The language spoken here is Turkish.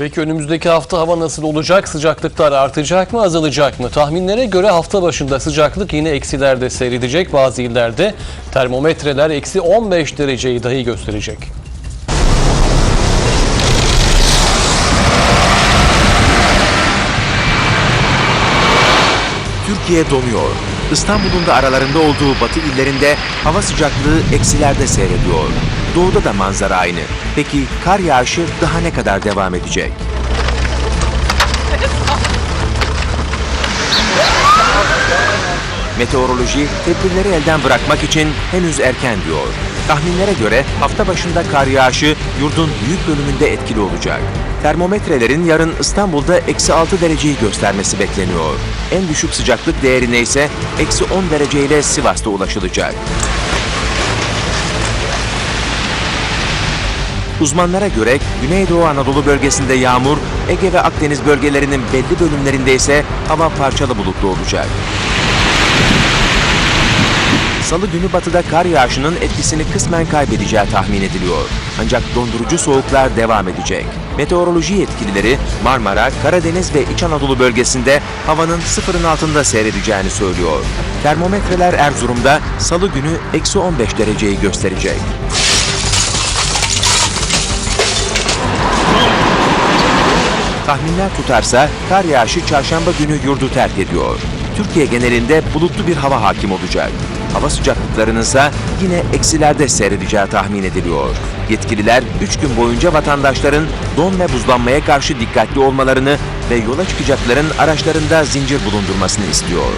Peki önümüzdeki hafta hava nasıl olacak? Sıcaklıklar artacak mı, azalacak mı? Tahminlere göre hafta başında sıcaklık yine eksilerde seyredecek. Bazı illerde termometreler eksi 15 dereceyi dahi gösterecek. Türkiye donuyor. İstanbul'un da aralarında olduğu batı illerinde hava sıcaklığı eksilerde seyrediyor. Doğuda da manzara aynı. Peki kar yağışı daha ne kadar devam edecek? Meteoroloji tedbirleri elden bırakmak için henüz erken diyor. Tahminlere göre hafta başında kar yağışı yurdun büyük bölümünde etkili olacak. Termometrelerin yarın İstanbul'da eksi 6 dereceyi göstermesi bekleniyor. En düşük sıcaklık değerine ise eksi 10 dereceyle Sivas'ta ulaşılacak. Uzmanlara göre Güneydoğu Anadolu bölgesinde yağmur, Ege ve Akdeniz bölgelerinin belli bölümlerinde ise hava parçalı bulutlu olacak. Salı günü batıda kar yağışının etkisini kısmen kaybedeceği tahmin ediliyor. Ancak dondurucu soğuklar devam edecek. Meteoroloji yetkilileri Marmara, Karadeniz ve İç Anadolu bölgesinde havanın sıfırın altında seyredeceğini söylüyor. Termometreler Erzurum'da salı günü eksi 15 dereceyi gösterecek. Tahminler tutarsa kar yağışı çarşamba günü yurdu terk ediyor. Türkiye genelinde bulutlu bir hava hakim olacak. Hava sıcaklıklarının ise yine eksilerde seyredeceği tahmin ediliyor. Yetkililer 3 gün boyunca vatandaşların don ve buzlanmaya karşı dikkatli olmalarını ve yola çıkacakların araçlarında zincir bulundurmasını istiyor.